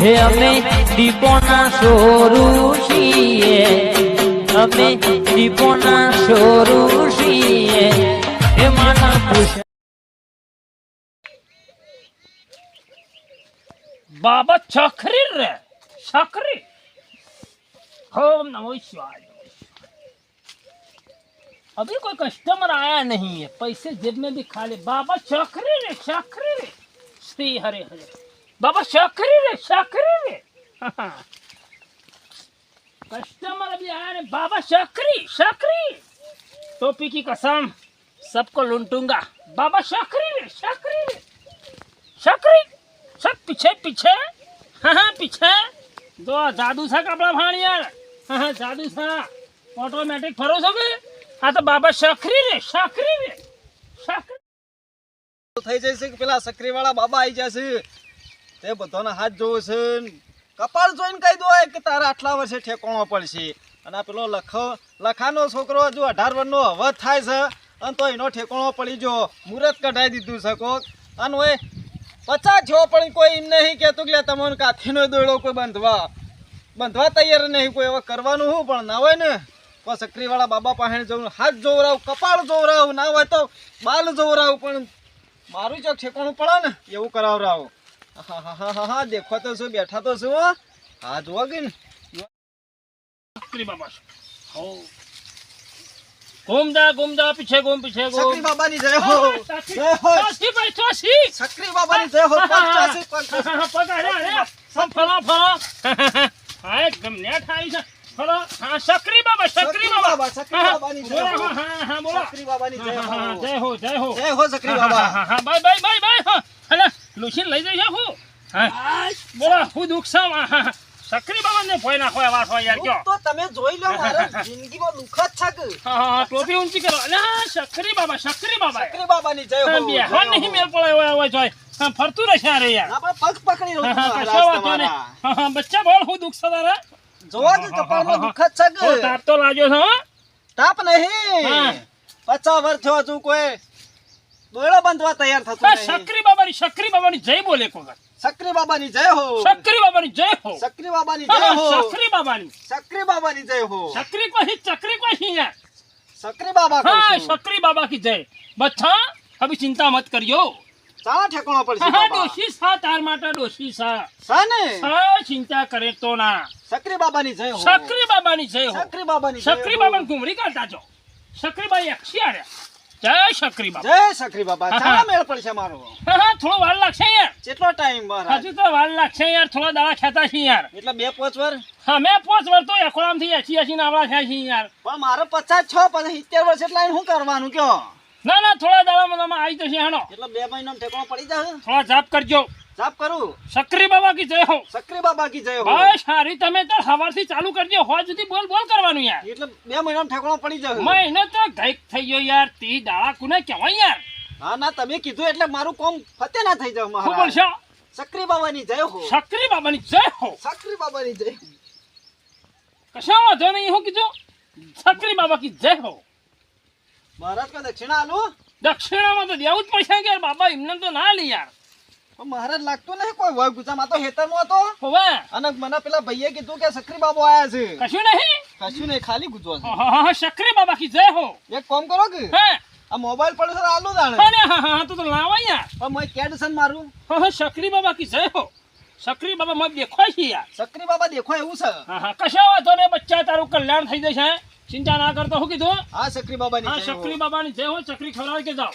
હે અમે દીપોના સોરું છીએ અમે દીપોના સોરું છીએ હે માના પુષ बाबा चखरी रे चखरी ओम नमो शिवाय अभी कोई कस्टमर आया नहीं है पैसे जेब में भी खा ले बाबा चखरी रे चखरी रे श्री हरे हरे बाबा चखरी रे चखरी रे कस्टमर अभी आया नहीं बाबा चखरी चखरी टोपी की कसम सबको लूंटूंगा बाबा चखरी रे चखरी रे चखरी सब पीछे पीछे हाँ हाँ पीछे જો આ જાદુ છે કપડા ભાણિયાર હા હા જાદુ છે ઓટોમેટિક ફરો છો કે આ તો બાબા સખરી રે સખરી રે સખરી થઈ જશે કે પેલા સક્રી વાળા બાબા આવી જશે તે બધાના હાથ જોવો છે કપાળ જોઈને કહી દો કે તારા આટલા વર્ષે ઠેકોણો પડશે. અને આ પેલો લખ લખાનો છોકરો હજુ અઢાર વર્ષનો હવત થાય છે અને તો એનો ઠેકોણો પડી જો મુહૂર્ત કઢાઈ દીધું છે કોક. અને હોય પચાસ છો પણ કોઈ એમ નહીં કહેતું કે તમને કાથીનો દોડો કોઈ બાંધવા. બાંધવા તૈયાર નહીં કોઈ. હવે કરવાનું શું? પણ ના હોય ને. કોઈ સક્રીવાળા બાબા પાસે જવું, હાથ જોવરાવ, કપાળ જોવરાવ, ના હોય તો બાલ જોવરાવ, પણ મારું જો ઠેકાણું પડે ને, એવું કરાવરાવો. હા હા હા હા હા દેખો તો શું બેઠા તો શું હો? જોવા ગઈ ને બાબા હો પીછે ઘૂમ પીછે સક્રી બાબાની જય હો જય હો ચોસી ભાઈ ચોસી સક્રી બાબાની જય હો અરે, એકદમ નેટ આવી છે હા સકરી બાબા સકરી બાબા સક્રી બાબાની જય હો. હા હા બોલો સક્રી બાબાની જય હા, હા, હો જય હો જય હો જય હો સક્રી બાબા હા, હા, બાય બાય બાય બાય હા લુસીન લઈ જઈશ હું? હા. બોલો હું દુઃખ છે. હા, હા. બાબા ને ભોય નાખો એવા છો યાર કયો તો તમે જોઈ લો મારા જિંદગીમાં દુઃખ જ છે હા ટોપી ઊંચી કરો. અલે સક્રી બાબા સક્રી બાબા. સક્રી બાબાની જય હો. હા, હો. નહીં મેલ પડે હોય હોય જોય. હા ફરતું રહેશે અરે યાર. આપણે પગ પકડી રહ્યો છું હા, કશો હા, બચ્ચા બોલ હું દુઃખ છે રે જોવા કે કપાળમાં દુઃખ જ છે તાપ તો લાગ્યો છે તાપ નહીં. નહીં પચાસ વર્ષ થયો છું કોઈ દોયડો બંધવા તૈયાર થતું નહીં. સક્રી બાબાની સક્રી બાબાની જય બોલે એક વખત. સક્રી બાબાની જય હો. સક્રી બાબાની જય હો. સક્રી બાબાની જય હો સક્રી બાબાની. સક્રી બાબાની જય હો. સક્રી કોઈ ચક્રી કોઈ યાર. સક્રી બાબા હા સક્રી બાબા કી જય. બચ્ચા અભી ચિંતા મત કરિયો ચાલો ઠેકાણો પડશે હા હા સા તાર માટે ડોશી સા. સા ને? સા ચિંતા કરે તો ના. સક્રી બાબાની જય હો. સક્રી બાબાની જય હો. સક્રી બાબાની સક્રી. બાબાની ઘુમરી કાઢતા છો સક્રી બાઈ અક્ષી આર્યા જય જય સક્રી બાપા. હા, મેળ પડશે મારો. હા થોડો વાર લાગશે યાર. કેટલો ટાઈમ હજુ તો વાર લાગશે યાર થોડા દાડા ખેતા છે યાર. એટલે બે પાંચ વાર? હા મેં પાંચ તો એકોળામથી એસી એસી નાવડા થયા છે યાર. પણ મારો પચાસ છ પછી સિત્તેર વર્ષ એટલે શું કરવાનું કયો? ના ના થોડા દાડામાં તમે આવી જશે હાણો એટલે બે મહિનો ઠેકાણો પડી જશે? થોડા જાપ કરજો. સાફ કરું? સક્રી બાબા કી જય હો. સક્રી બાબા કી જય હો. બસ હારી તમે તો સવારથી ચાલુ કરજો હોજ સુધી બોલ બોલ કરવાનું યાર. એટલે બે મહિનામાં ઠેકણો પડી જશે. મહિનો તો ગઈક થઈ ગયો યાર. તી દાળા કુને કહેવાય યાર? હા ના તમે કીધું એટલે મારું કોમ ફતે ના થઈ જાવ શું બોલશો? સક્રી બાબાની જય હો. સક્રી બાબાની જય હો. સક્રી બાબાની જય. કશા વાંધો નહીં હું કીધું સક્રી બાબા કી જય હો. મહારાજ કા દક્ષિણા આલું? દક્ષિણામાં તો દેવું જ પડશે કે બાબા એમને તો ના લે યાર. મહારાજ લાગતું નહીં કોઈ વય ગુજામાં. તો હેતરમાં હતો. હોવે. અને મને પેલા ભાઈએ કીધું કે સક્રી બાબો આયા છે. કશું નહીં? કશું નહીં ખાલી ગુજવો છે. હા, હા, હા, સક્રી બાબા કી જય હો. એક કામ કરો કે આ મોબાઈલ પડે છે આલુ દાણે. અરે હા હા તો તો લાવા યાર પણ મેં કેડ મારું? હા હા સક્રી બાબા કી જય હો. સક્રી બાબા મત દેખો છે યાર. સક્રી બાબા દેખો એવું છે? હા હા કશા વાંધો ને બચ્ચા તારું કલ્યાણ થઈ જશે ચિંતા ના કરતો હું કીધું? હા સક્રી બાબાની હા. સક્રી બાબાની જય હો ચક્રી ખવડાવી કે જાઓ.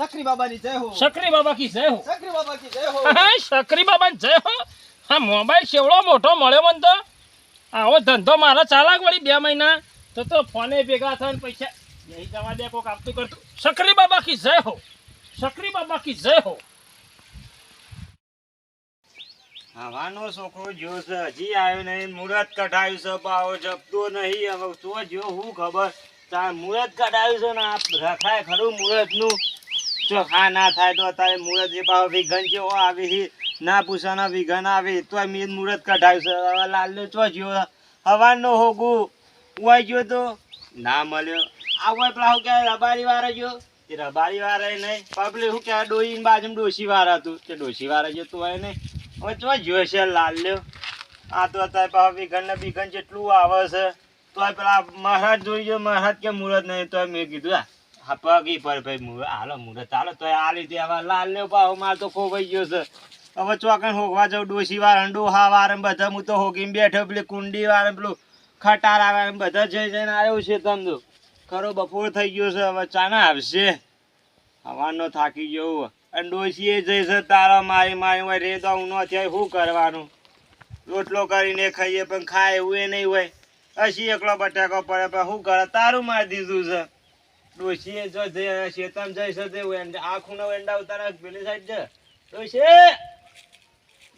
સક્રી બાબાની જય હો. સક્રી બાબા કી જય હો. સક્રી બાબા કી જય હો. હા સક્રી બાબા જય હો. હા મોબાઈલ સેવડો મોટો મળ્યો મને તો. આવો ધંધો મારા ચાલાક વળી બે મહિના. તો તો ફોને ભેગા થઈને પૈસા નહીં જવા દે કોક આપતું કરતું. સક્રી બાબા કી જય હો. સક્રી બાબા કી જય હો. હવાનો છોકરો જો છે. હજી આવ્યો નહીં. મુહૂર્ત કઢાયું છે પાવો જપતો નહીં. હવે તો જો હું ખબર? તાર મુહૂર્ત કઢાયું છે ને આ રખાય ખરું મુહૂર્તનું જો હા ના થાય તો અત્યારે મુહૂર્ત જે ભાવ વિઘન જેવો આવી ના પૂછાના વિઘન આવી તો મેં મુહૂર્ત કઢાવ્યું છે. હવે લાલ્યો ચો જ્યો? હવાનો હોગું. ઉવાઈ ગયો તો? ના મળ્યો. આવો પેલા શું કહેવાય રબારી વાળા ગયો એ રબારી વાળા નહીં. પબ્લિક શું કહેવાય ડોહીની બાજુમાં ડોશી વાળા હતું. તે ડોશી વાળા જતું હોય નહીં. હવે ચો જ્યો છે લાલ્યો? આ તો અત્યારે પાછા વિઘન ને વિઘન જેટલું આવે છે. તોય પેલા મહારાજ જોઈ ગયો, મહારાજ કે મુહૂર્ત નહીં? તોય મેં કીધું હા પગી પર ભાઈ હાલો મુહૂર્ત હાલો તો આલી હવે લાલ્યો પાછો માર તો ખોવાઈ ગયો છે. હવે ચોકન હોગવા જાઉં ડોસી વાળા ડોહા વાર બધા હું તો હોગીને બેઠો, પેલી કુંડી વાળા પેલું ખટાર આવે બધા જઈ જઈને આવ્યો છે તમદો ખરો બપોર થઈ ગયો છે, હવે ચાના આવશે. હવાનો થાકી ગયો અને ડોશીએ જઈશે તારા મારી મારી હોય, રે તો ન થાય, શું કરવાનું? રોટલો કરીને ખાઈએ, પણ ખાય એવું એ નહીં હોય. હસી એકલો બટાકો પડે, પણ શું કરે? તારું મારી દીધું છે. ડોશીએ જો જે જઈ વેંડા- આખું નો એંડા ઉતારા પેલી સાઈડ જ ડોશી!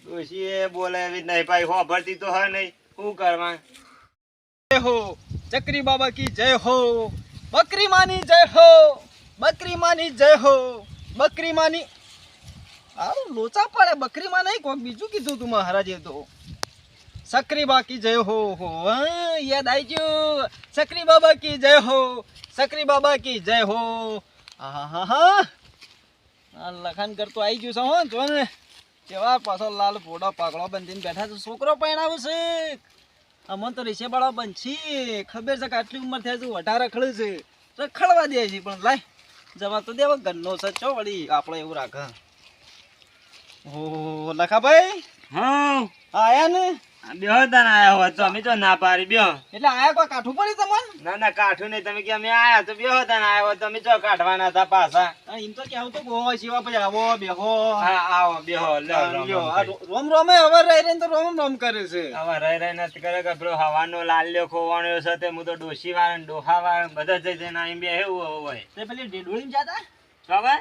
ડોશીએ બોલે, એવી નહીં ભાઈ હોભરતી તો હોય નહીં. શું કરવા? જય હો, ચક્રી બાબા કી જય હો. બકરી માની જય હો, બકરી માની જય હો, બકરી માની. આરું લોચા પડે, બકરી માં નહીં, કોક બીજું કીધું તું મહારાજે તો. સક્રી બાકી જય હો હો યાદ આવી ગયું. સક્રી બાબા કી જય હો સક્રી બાબા કી જય હો. હા હા લખાણ કરતો આવી ગયું છે હો જો ને. કેવા પાછો લાલ ફોડા પાકડો બંધીને બેઠા છે. છોકરો પરણાવું છે. અમન તો રીસે બાળા બનશી. ખબર છે કે આટલી ઉંમર થયા છે વધારે રખડે છે. તો ખડવા દે છે પણ લાય. જવા તો દેવા ગન્નો છે. ચો વળી આપણે એવું રાખે ઓ લખાભાઈ. હા. આયા ને? બેહો તને આયા હોત તો અમે તો ના પાડી બેહો. એટલે આયા કોઈ કાઠું પડી તમને? ના ના કાઠું નહીં. તમે કે અમે આયા તો બેહો તને આયા હોત તો અમે જો કાઢવાના હતા પાછા. એમ તો કેવું તો ગોવા સેવા પછી આવો બેહો. હા આવો બેહો રોમ લ્યો, રોમ આ કરી. રોમ રોમે હવે રહી રહીને તો રોમ રોમ કરે છે. હવે રહી રહી નથી કરે કે પેલો હવાનો લાલ્યો ખોવાનો છે તે હું તો ડોશી વાળા ડોહા વાળા બધા જઈ જઈને બે એવું હોય તે પેલી ડેડોળી જાતા?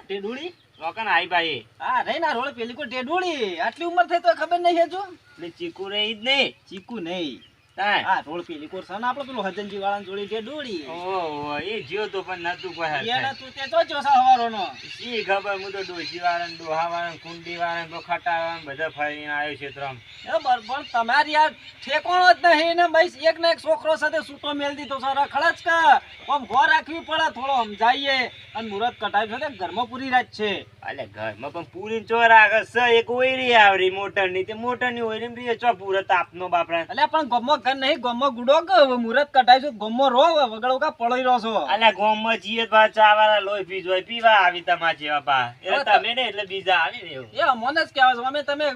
ડેડોળી રોકન આઈ ભાઈ હા રહી ના રોળ પેલી કોઈ ડેડોળી આટલી ઉંમર થઈ તો ખબર નહીં હજુ? એટલે ચીકુ રહી જ નહીં. ચીકુ નહીં. હા રોળ પેલી કોર સન આપણે પેલું હજનજી વાળાની જોડી ડેડોળી ઓહો એ જ્યો તો પણ નતું કોઈ એને હાલ તે તો જોસા હવારોનો શી ખબર હું તો ડોશી વાળા ડોહા વાળા કુંડી વાળા ને ખટા બધા ફરીને આવ્યો છે ત્રમ એ પણ તમારી આ ઠેકોણો જ નહીં ને ભાઈ એક ને એક છોકરો સાથે સૂતો મેલ દીધો છે. રખડ જ કા આમ ઘો રાખવી પડે થોડો સમજાઈએ અને મુહૂર્ત કટાવી છે ઘરમાં પૂરી રાત છે. અલે ઘરમાં પણ પૂરી ચોર આગળ છે એક ઓયરી આવરી મોટરની તે મોટરની ઓયરી માં ચો પૂરો તાપનો બાપરા એટલે પણ ગમો ઘર નહીં ગમો ગુડો કે મુરત મુહૂર્ત કટાવી છે ગમો રો વગડો કા પડી રહો છો. અલ્યા ગોમમાં જીએ તો ચાવાળા લોહી હોય, પીવા આવી તમા જેવા પા એ તમે ને એટલે બીજા આવી રહ્યો. એ અમોને જ કહેવા છો અમે તમે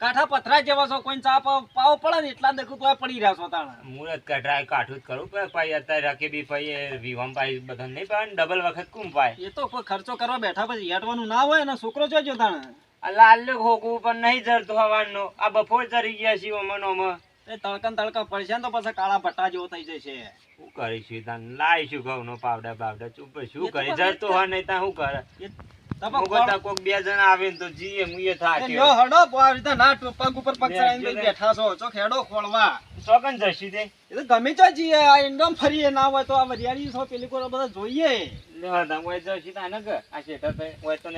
કાંઠા પથરા જેવા છો કોઈ ચા પાવ પડે ને એટલા દેખું તો પડી રહ્યા છો તાણા. મુરત કઢાય કાઠું જ કરું પણ ભાઈ અત્યારે રકે બી ભાઈ વિવામ ભાઈ બધા નહીં પાય ડબલ વખત કુમ પાય એ તો કોઈ ખર્ચો કરવા બેઠા પછી હેઠવાનું ના હોય ને છોકરો જોજો તાણે. લાલ હોકું પણ નહીં જરતું હવાનો આ બફોર ચરી ગયા છીએ ઓમનો ઓમાં. એ તડકા ને તડકા પડશે ને તો પછી કાળા ભટ્ટા જેવો થઈ જશે. શું કરીશું તાન? લાવીશું ઘઉંનો પાવડર બાવડર. ચૂપ શું કરી હોય નહીં ત્યાં શું કરે? ને ના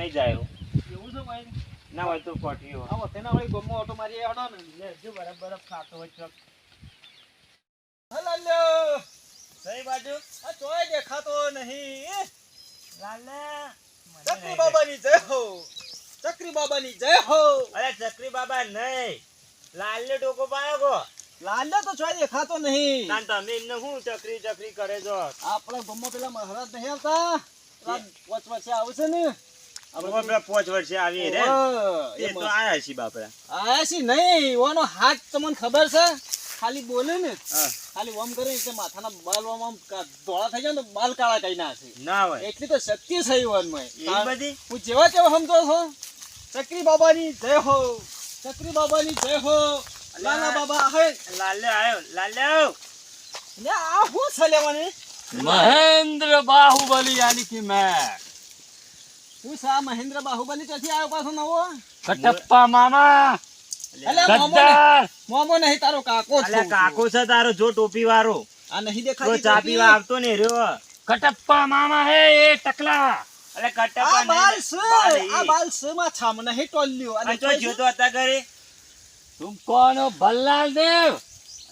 જાય એવું ફરીએ ના હોય તો ને ના કોઠીઓ. આવો તેના વળી ગોમો ઓટો મારી હડો ને. લે જો બરફ બરફ ખાતો હોય ટ્રક હલો સહી બાજુ. આ તોય દેખાતો નહીં. લાલા ચક્રી બાબાની જય હો. ચક્રી બાબાની જય હો. અરે ચક્રી બાબા નહીં. લાલ્યો ટોકો પાયો કો લાંડા તો છોય દેખાતો નહીં. તાન તમે એમને હું ચકરી ચકરી કરે છો? આપણા ગમો પેલા મહારાજ નહીં આવતા? વચ વચ્ચે આવશે ને? આપણે પેલા પાંચ વર્ષે આવી રે. એ એ તો આયા છીએ બાપરા આયા છી નહીં ઓનો હાથ તમને ખબર છે? ખાલી બોલે ને. ખાલી ઓમ કરે એટલે માથાના બાલ ઓમ ધોળા થઈ જાય ને બાલ કાળા કઈ નાખે. ના હોય. એટલી તો શક્તિ છે વનમાં. એ બધી? હું જેવા તેવા સમજો છો? ચક્રી બાબાની જય હો. ચક્રી બાબાની જય હો. લાલા બાબા હે. લાલ્યો આયો લાલ્યો. ને આ હું છે લેવાની? મહેન્દ્ર બાહુબલી યાની કે મેં. હું આ મહેન્દ્ર બાહુબલી ક્યાંથી આવ્યો પાછો નવો? કટપ્પા મામા. આ મોમો ને- ગદ્દાર મોમો નહીં તારો કાકો જ કાકો છે તારો જો ટોપી વાળો. આ નહીં તો ચા પીવા આવતો ને રહ્યો. કટપ્પા મામા હે એ ટકલા. અલે આ બાલ છે આ બાલ. છે માં છામ નહીં ટોલ્યું. અને તો જોતો હતા ઘરે. તુમ કોનો? ભલ્લાલ દેવ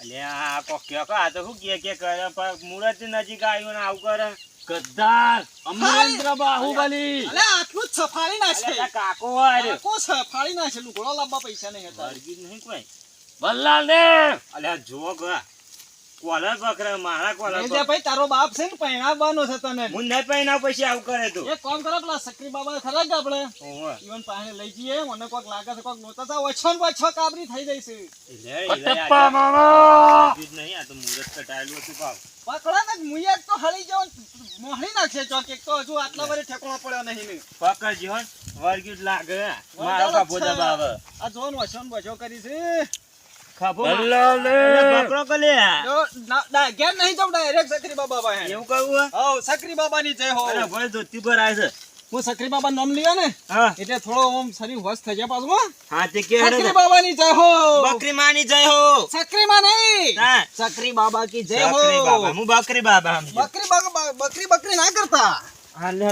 અલ્યા આ કોક કયો આ તો શું કે કે કરે પણ મુરત નજીક આવ્યું ને આવું કરે. ગદ્દાર અમરેન્દ્ર બાહુબલી. અલે આટલું જ સફાળી ના છે કાકો અરે કો સફાળી ના છે લુગડો લાવવા પૈસા નહીં હતા. વર્ગી નહીં કોઈ. બલ્લાલ ને અલ્યા જો ગા કોલર પકડે મારા કોલર એ ભાઈ તારો બાપ છે ને પહેણાવવાનો છે તને. હું નહીં પહેરાવ પછી આવું કરે તું. એક કામ કરો પેલા સક્રી બાબા ખરા કે આપણે? ઈવન પાસે લઈ જઈએ મને કોક લાગે છે કોક નોતા તા ઓછો ને ઓછો કાબરી થઈ જાય છે. એટલે એટલે વર્ગી નહીં, આ તો મુહૂર્ત કટાયેલું હતું ભાવ. પકડો ને મુયે તો હળી જાવ મોહળી નાખશે ચોક એક તો હજુ આટલા વરે ઠેકોણો પડ્યો નહીં પકડજો. લાગે. મારો કાપો દબાવે. આ જોન વછો ને વછો કરી છે. હે? સક્રી બાબાની જય હો. અરે ભાઈ ધોતી પર આવે છે. હું સકરી બાબા નામ લીધો ને એટલે થોડો ઓમ શરીર વસ થઈ જાય પાછું હો. હા તે કે હેડે સક્રી ને. જય હો. બકરી માની જય હો. સક્રી માં નહીં. સકરી બાબા કી જય હો. બકરી બાબા હું બકરી બાબા બકરી બાબા બકરી બકરી ના કરતા. હા લે.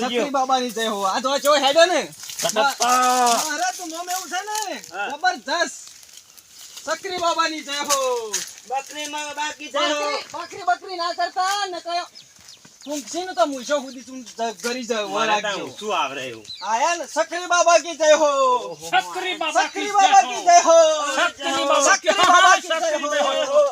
સક્રી બાબાની જય હો. આ તો ચો હેડે ને. કટપ્પા. અરે નામ એવું છે ને. જબરજસ્ત. સક્રી બાબાની જય હો. બકરી માં બાકી જય હો. બકરી બકરી ના કરતા ને કયો ને તો મૂછો સુધી તું જ- જાય મારે વળાગજો. શું આવડે એવું. આયા ને સક્રી બાબા કી જય હો. સક્રી બાબા કી જય હો. સક્રી કી- જય બાબા કી જય હો.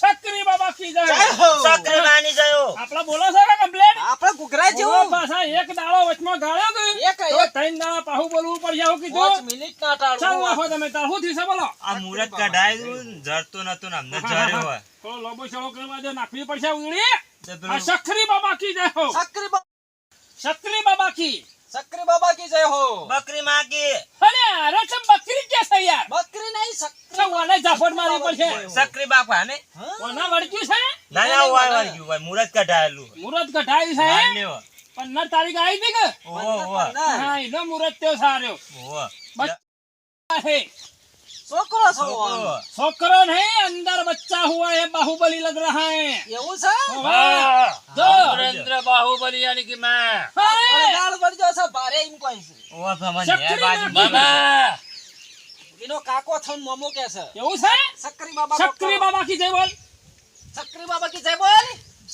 સક્રી બાબા કી જાય સક્રી માની ગયો આપડા બોલો છે ને કમ્પ્લેટ આપડા કુકરા જેવું. પાછા એક દાડો વચમાં ગાળ્યો કે એક એક. ત્રણ દાડા પાહુ બોલવું પડશે કીધું. 5 મિનિટ ના ટાળો ચાલ વાહો તમે તાર. હું થીસે બોલો? આ મુરત કઢાયું જરતો નતો ને અમને જર્યો હોય. તો લોબો છળો કરવા દે નાખવી પડશે ઉડી આ સક્રી બાબા કી જાય સક્રી બાબા. સક્રી બાબા કી. સક્રી બાબા કી જય હો બકરી માગી અરે અરે છે બકરી કે છે યાર? બકરી નહીં સક્રી ઓને જાફટ મારવી પડશે. સકરી બાપા ને ઓના વળગ્યું છે? ના ના હોય વાળ્યું હોય મુહૂર્ત કઢાયેલું. મુરત કઢાઈ છે. પંદર તારીખ આવી હતી કે? ઓહો હા એનો મુરત તેઓ સાર્યો ઓહો. है છોકરો છોકરો. નહીં અંદર બચ્ચા હુઆ હે બાહુબલી લગ રહા હે. એવું છે? જો. નરેન્દ્ર બાહુબલી યાની કે મેં. ગાળ બળ છે ભારે એમ કોઈ છે. ઓ સમજ હે બાજી મામા એનો કાકો થન મોમો કે છે. એવું છે? સક્રી બાબા સક્રી બાબા કી જય બોલ. સક્રી બાબા કી જય બોલ.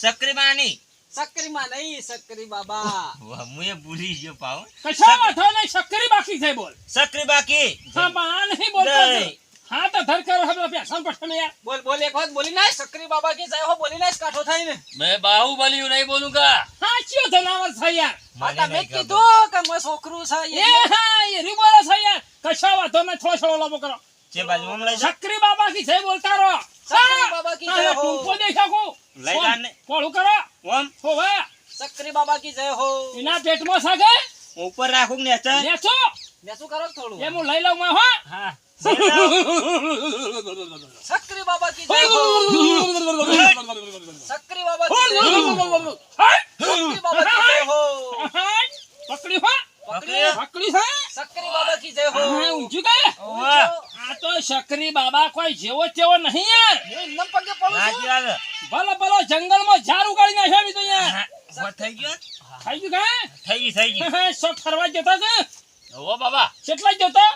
સક્રી બાની. સક્કરીમાં નહીં સક્કરી બાબા. હું એ ભૂલી ગયો પાવ કશા વાંધો નહીં સક્કરી બાકી છે બોલ. સક્કરી બાકી? હા બા નહીં બોલતો હા તો ધર કરો હમણાં પ્યાસન પડશે ને યાર. બોલ બોલ એક વખત બોલી નાખ સક્કરી બાબા કે જાય હો બોલી નાખ કાઠો થાય ને મેં બાહુબલી નહીં બોલું કા? હા ચિયો જનાવર છે યાર? માતા મેં કીધું કે મો છોકરું છે એ. હા એ રીબોલો છે યાર. કશા વાંધો નહીં છો છો લોબો કરો. જે બાજુ હું લઈ સક્કરી બાબા કી જય બોલતા રહો. સક્કરી બાબા કી જય હો. ટૂંકો દેખાકો લઈ જાને કોળું કરો. ઓમ, હોવે સક્રી બાબા કી જય હો એના પેટમાં સાગે ઉપર રાખું નેચર. નેચો શું કરો થોડું એ હું લઈ લઉં માં હો હા સક્રી બાબા કી જય હો સક્રી બાબા કી જય હો સક્રી બાબા કી જય હો પકડી હો પકડી પકડી બાબા કી જય હો. ઊંચું કે? આ તો શકરી બાબા કોઈ જેવો તેવો નહીં યાર. હું પગે પડું છું. વાત. ભલે ભલો જંગલમાં ઝાડ ઉગાડી નાખ્યો ની તો યાર. થઈ ગયો? થઈ ગયું કે? થઈ ગયું થઈ ગયું સો ફરવા જતા છે ઓ બાબા. કેટલા જતા?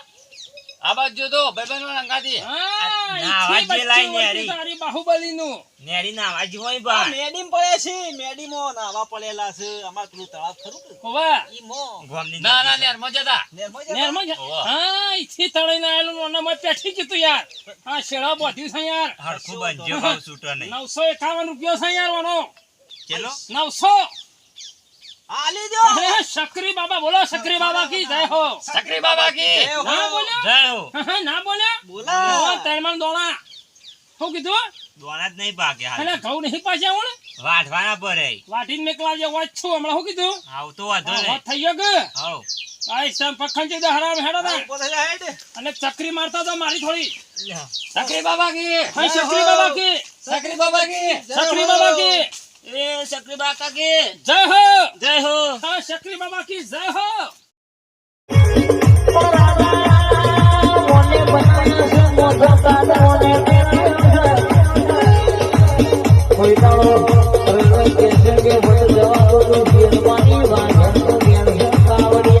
આ બાજુ તો ભાઈબંધ વાળા અંગાથી હા ના, ઈથી વાજે લાઈને બચ્ચું હારી. વળગ્યું તારી બાહુબલી નું નેરી ના હોય બા મેડીમ પડે છે મેડીમો નાવા પડેલા છે. અમાર પેલું તળાવ ખરું કે? હોવે. ઈ મો. ગોમની ના ના નેર મજાતા. નેરમાં જતા? નેરમાં જ- હોવે. હા ઈથી તળીને આયેલું નોનામાં પેઠી જતું યાર. હા શેડા બોધ્યું છે યાર. હરખું બનજો ભાવ છૂટો નહીં. રૂપિયો છે યાર ચલો નવસો. આલી અરે બાબા બોલો શકરી બાબા કી જય હો. સકરી બાબા કી! જય હો. ના બોલ્યો? જય હો. હા, હા, ના બોલ્યો? બોલા. તૈણમાં દોણા હું કીધું? દોણા જ નહીં પાકે હાલ. એટલે ઘઉં નહીં પાછા હું વાઢવાના પડે વાઢીને મેકલા જે વાત છું હમણાં હું કીધું? આવતો વાંધો નહીં. વાત થઈ ગયો કે? હાઉ આઈ સમ પખંડ છે હરામ હેડો ને જા. અને ચકરી મારતા તો મારી થોડી. સકરી બાબા કી! હા શકરી બાબા કી! સકરી બાબા કી! શકરી બાબા કી એ શક્રી બાકા કે. જય હો! જય હો. હા શક્રી બાબા કી જય હો! કોઈ તાળો રંગ કે સંગે વટ જવા દો તો